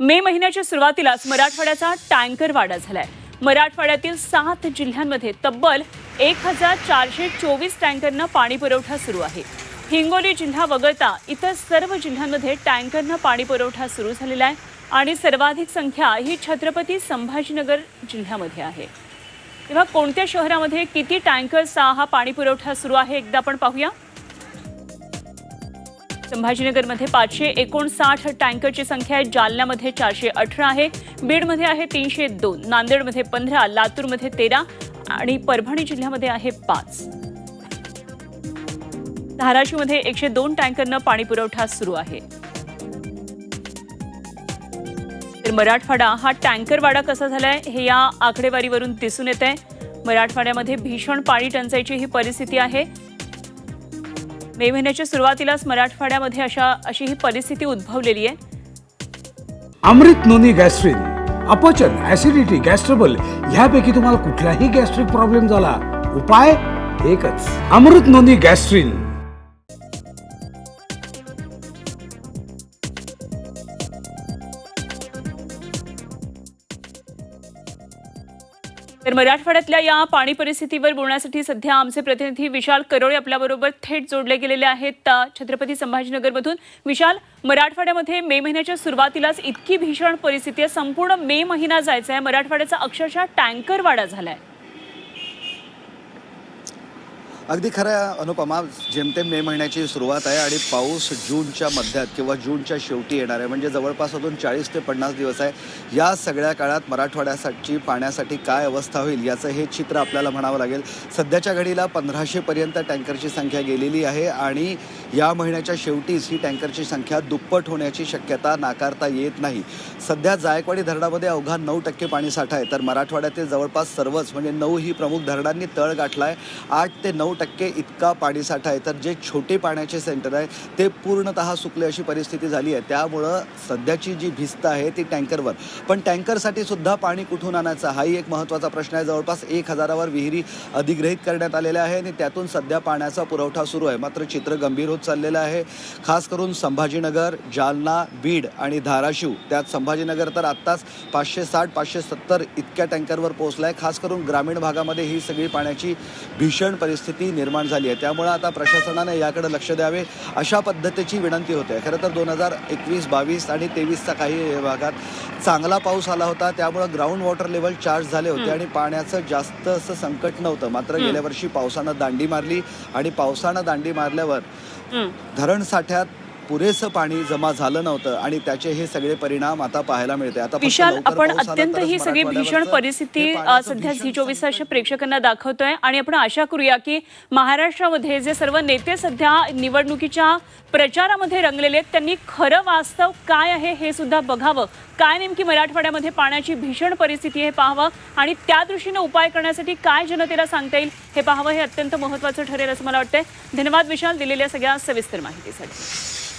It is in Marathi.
मे महिन्याच्या सुरुवातीलाच मराठवाड्याचा टँकर वाडा झालाय. मराठवाड्यातील सात जिल्ह्यांमध्ये तब्बल एक हजार चारशे चोवीस टँकरनं पाणी पुरवठा सुरू आहे. हिंगोली जिल्हा वगळता इतर सर्व जिल्ह्यांमध्ये टँकरनं पाणी पुरवठा सुरू झालेला आहे आणि सर्वाधिक संख्या ही छत्रपती संभाजीनगर जिल्ह्यामध्ये आहे. तेव्हा कोणत्या शहरामध्ये किती टँकर्सचा हा पाणी पुरवठा सुरू आहे एकदा आपण पाहूया. संभाजीनगरमध्ये पाचशे एकोणसाठ टँकरची संख्या आहे. जालन्यामध्ये चारशे अठरा आहे. बीडमध्ये आहे तीनशे दोन. नांदेडमध्ये पंधरा लातूरमध्ये तेरा आणि परभणी जिल्ह्यामध्ये आहे पाच. धाराशिवमध्ये एकशे दोन टँकरनं पाणी पुरवठा सुरू आहे. तर मराठवाडा हा टँकरवाडा कसा झालाय हे या आकडेवारीवरून दिसून येत आहे मराठवाड्यामध्ये भीषण पाणी टंचाईची ही परिस्थिती आहे. मे महिन्याच्या सुरुवातीलाच मराठवाड्यामध्ये अशा अशी ही परिस्थिती उद्भवलेली आहे. अमृत नोनी गॅस्ट्रिन अपचन ऍसिडिटी गॅस्ट्रबल ह्यापैकी तुम्हाला कुठलाही गॅस्ट्रिक प्रॉब्लेम झाला उपाय एकच. Amrut noni gastrin. तर मराठवाड्यातल्या या पाणी परिस्थितीवर बोलण्यासाठी सध्या आमचे प्रतिनिधी विशाल करोळे आपल्याबरोबर थेट जोडले गेलेले आहेत. छत्रपती संभाजीनगरमधून विशाल मराठवाड्यामध्ये मे महिन्याच्या सुरुवातीलाच इतकी भीषण परिस्थिती आहे. संपूर्ण मे महिना जायचा आहे. मराठवाड्याचा अक्षरशः टँकर वाडा झालाय. अगदी खरं अनुपमा. जेमतेम मे महिन्याची सुरुवात आहे आणि पाऊस जूनच्या मध्यात किंवा जूनच्या शेवटी येणार आहे. म्हणजे जवळपास अजून चाळीस ते पन्नास दिवस आहे. या सगळ्या काळात मराठवाड्यासाठी पाण्यासाठी काय अवस्था होईल याचं हे चित्र आपल्याला म्हणावं लागेल. सध्याच्या घडीला पंधराशेपर्यंत टँकरची संख्या गेलेली आहे आणि या महिन्याच्या शेवटीच ही टँकरची संख्या दुप्पट होण्याची शक्यता नाकारता येत नाही. सध्या जायकवाडी धरणामध्ये अवघा नऊ टक्के पाणीसाठा आहे. तर मराठवाड्यातील जवळपास सर्वच म्हणजे नऊ ही प्रमुख धरणांनी तळ गाठला आहे आठ ते नऊ टक्के इतका पाणीसाठा आहे. तर जे छोटे पाण्याचे सेंटर आहे ते पूर्णतः सुकले अशी परिस्थिती झाली आहे. त्यामुळं सध्याची जी भिस्त आहे ती टँकरवर. पण टँकरसाठी सुद्धा पाणी कुठून आणायचं? हाही एक महत्त्वाचा प्रश्न आहे. जवळपास एक हजारावर विहिरी अधिग्रहित करण्यात आलेल्या आहे आणि त्यातून सध्या पाण्याचा पुरवठा सुरू आहे. मात्र चित्र गंभीर होत चाललेलं आहे. खास करून संभाजीनगर जालना बीड आणि धाराशिव. त्यात संभाजीनगर तर आत्ताच पाचशे साठ पाचशे सत्तर इतक्या टँकरवर पोहोचला आहे खास करून ग्रामीण भागामध्ये ही सगळी पाण्याची भीषण परिस्थिती निर्माण झाली आहे. त्यामुळं आता प्रशासनाने याकडे लक्ष द्यावे अशा पद्धतीची विनंती होते. खरं तर दोन हजार एकवीस बावीस आणि तेवीसचा काही भागात चांगला पाऊस आला होता. त्यामुळं ग्राउंड वॉटर लेवल चार्ज झाले होते आणि पाण्याचं जास्त असं संकट नव्हतं. मात्र गेल्या वर्षी पावसानं दांडी मारली आणि पावसानं दांडी मारल्यावर. धरण साठ्यात पुरेसं पाणी जमा झालं नव्हतं आणि त्याचे हे सगळे परिणाम आता पाहायला मिळते आता विशाल आपण अत्यंत ही सगळी भीषण परिस्थिती हे सध्या झी चोवीस तास प्रेक्षकांना दाखवतोय आणि आपण आशा करूया की महाराष्ट्रामध्ये जे सर्व नेते सध्या निवडणुकीच्या प्रचारामध्ये रंगलेले आहेत त्यांनी खरं वास्तव काय आहे हे सुद्धा बघावं. काय नेमकी मराठवाड्यामध्ये पाण्याची भीषण परिस्थिती आहे पाहावं आणि त्या दृष्टीनं उपाय करण्यासाठी काय जनतेला सांगता येईल हे पाहावं हे अत्यंत महत्त्वाचं ठरेल असं मला वाटतंय. धन्यवाद विशाल दिलेल्या सगळ्या सविस्तर माहितीसाठी.